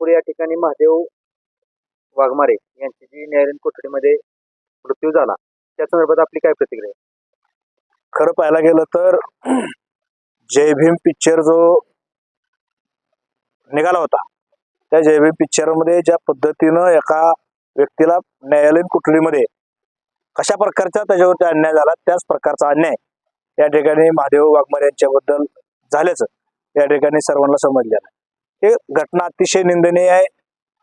पुढे या ठिकाणी महादेव वाघमारे यांची जी न्यायालयीन कोठडीमध्ये मृत्यू झाला त्या संदर्भात आपली काय प्रतिक्रिया आहे? खरं पाहायला गेलं तर जय भीम पिक्चर जो निघाला होता त्या जय भीम पिक्चरमध्ये ज्या पद्धतीनं एका व्यक्तीला न्यायालयीन कोठडीमध्ये कशा प्रकारचा त्याच्यावरती अन्याय झाला त्याच प्रकारचा अन्याय या ठिकाणी महादेव वाघमारे यांच्याबद्दल झाल्याचं या ठिकाणी सर्वांना समजलेलं आहे हे घटना अतिशय निंदनीय आहे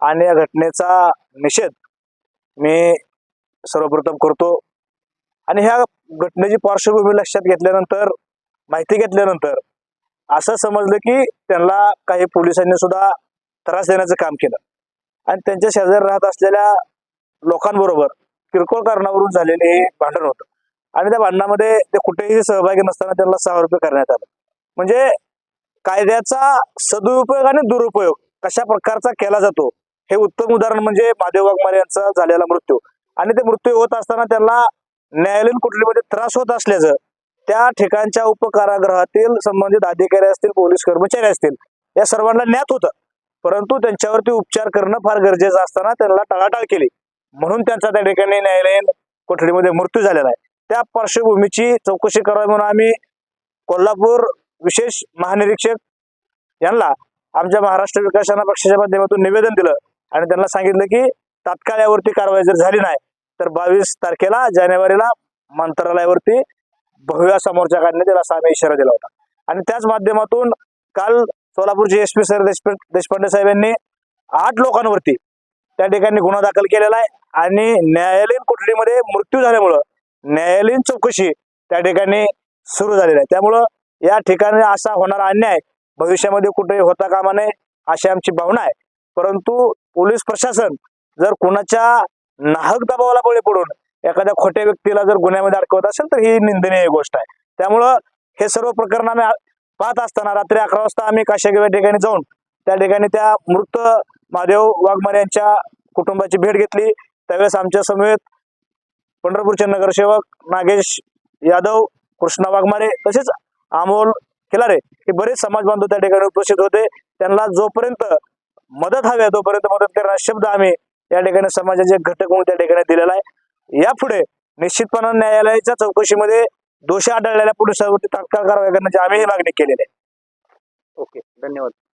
आणि या घटनेचा निषेध मी सर्वप्रथम करतो. आणि ह्या घटनेची पार्श्वभूमी लक्षात घेतल्यानंतर माहिती घेतल्यानंतर असं समजलं की त्यांना काही पोलिसांनी सुद्धा त्रास देण्याचं काम केलं. आणि त्यांच्या शेजारी राहत असलेल्या लोकांबरोबर किरकोळ कारणावरून झालेले हे भांडण होतं. आणि त्या भांडणामध्ये ते कुठेही सहभागी नसताना त्यांना सहा रुपये करण्यात आलं. म्हणजे कायद्याचा सदुपयोग आणि दुरुपयोग कशा प्रकारचा केला जातो? हे उत्तम उदाहरण म्हणजे महादेव वाघमारे यांचा झालेला मृत्यू. आणि ते मृत्यू होत असताना त्यांना न्यायालयीन कुठलीमध्ये त्रास होत असल्याचं त्या ठिकाणच्या उपकारागृहातील संबंधित अधिकारी असतील पोलीस कर्मचारी असतील या सर्वांना ज्ञात होतं. परंतु त्यांच्यावरती उपचार करणं फार गरजेचं असताना त्यांना टाळाटाळ केली. म्हणून त्यांचा त्या ठिकाणी न्यायालयीन कोठडीमध्ये मृत्यू झालेला आहे. त्या पार्श्वभूमीची चौकशी करावी म्हणून आम्ही कोल्हापूर विशेष महानिरीक्षक यांना आमच्या महाराष्ट्र विकासना पक्षाच्या माध्यमातून निवेदन दिलं आणि त्यांना सांगितलं की तात्काळ यावरती कारवाई जर झाली नाही तर बावीस तारखेला जानेवारीला मंत्रालयावरती भव्य समोरच्या काढण्यात येईल असा आम्ही इशारा दिला होता. आणि त्याच माध्यमातून काल सोलापूरचे S P sir Deshpande Deshpande साहेब यांनी आठ लोकांवरती त्या ठिकाणी गुन्हा दाखल केलेला आहे आणि न्यायालयीन कुठलीमध्ये मृत्यू झाल्यामुळं न्यायालयीन चौकशी त्या ठिकाणी सुरू झालेली आहे. त्यामुळं या ठिकाणी असा होणारा अन्याय. भविष्यामध्ये कुठेही होता कामा नये अशी आमची भावना आहे. परंतु पोलीस प्रशासन जर कुणाच्या नाहक दबावाला बळी पडून एखाद्या खोट्या व्यक्तीला जर गुन्ह्यामध्ये अडकवत असेल तर ही निंदनीय गोष्ट आहे. त्यामुळं हे सर्व प्रकरण आम्ही पाहत असताना रात्री अकरा वाजता आम्ही काशागिव्या या ठिकाणी जाऊन त्या ठिकाणी त्या मृत महादेव वाघमारे यांच्या कुटुंबाची भेट घेतली. त्यावेळेस आमच्या समवेत पंढरपूरचे नगरसेवक नागेश यादव कृष्णा वाघमारे तसेच अमोल खिलारे हे बरेच समाज बांधव त्या ठिकाणी उपस्थित होते. त्यांना जोपर्यंत मदत हवी आहे तोपर्यंत मदत करणारा शब्द आम्ही या ठिकाणी समाजाचे घटक म्हणून त्या ठिकाणी दिलेला आहे. यापुढे निश्चितपणे न्यायालयाच्या चौकशीमध्ये दोषी आढळलेल्या पोलिसांवरती तात्काळ कारवाई करण्याची आम्ही ही मागणी केलेली आहे. ओके धन्यवाद.